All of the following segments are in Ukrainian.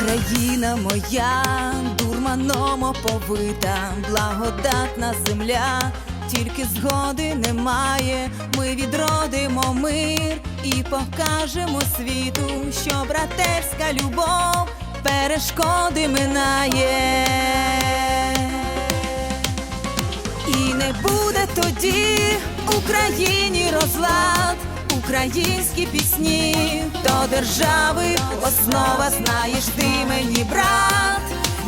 Україна моя, дурманом оповита, благодатна земля, тільки згоди немає. Ми відродимо мир і покажемо світу, що братерська любов перешкоди минає. І не буде тоді Україні розлад, українські пісні до держави основа знаєш ти мені, брат,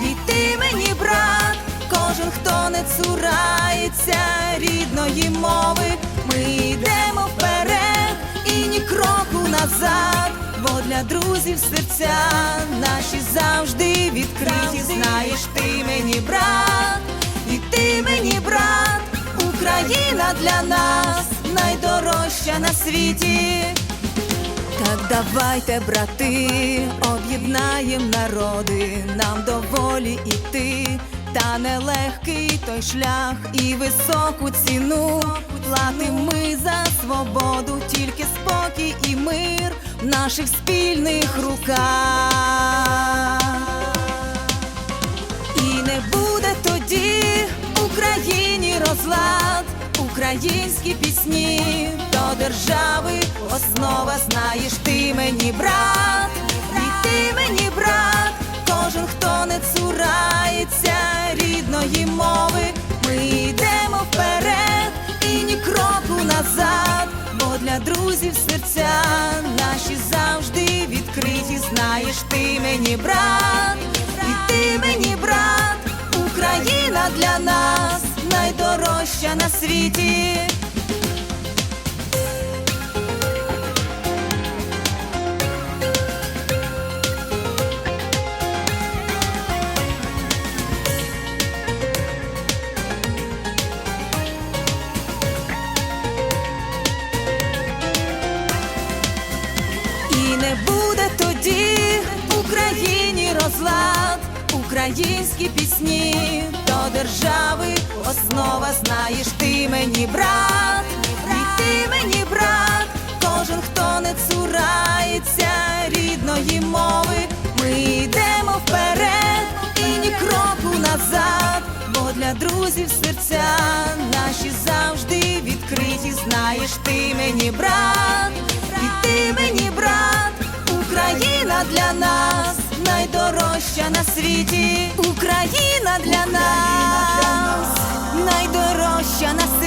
і ти мені, брат, кожен, хто не цурається рідної мови, ми йдемо вперед і ні кроку назад, бо для друзів серця наші завжди відкриті, знаєш ти мені, брат. І ти мені, брат, Україна для нас найдорожча на світі. Так давайте, брати, об'єднаєм народи, нам доволі іти, та нелегкий той шлях і високу ціну. Платим ми за свободу, тільки спокій і мир в наших спільних руках. І не буде тоді Україні розлад, українські пісні до держави основа знаєш ти мені, брат, і ти мені, брат, кожен, хто не цурається рідної мови, ми йдемо вперед і ні кроку назад, бо для друзів серця наші завжди відкриті, знаєш ти мені, брат, і ти мені, брат, Україна для нас найдорожча на світі. Українські пісні. До держави основа знаєш ти мені, брат, і ти мені, брат, кожен, хто не цурається рідної мови, ми йдемо вперед і ні кроку назад, бо для друзів серця наші завжди відкриті, знаєш ти мені, брат, і ти мені, брат, Україна для нас найкраща на світі, Україна для нас, найдорожча на світі.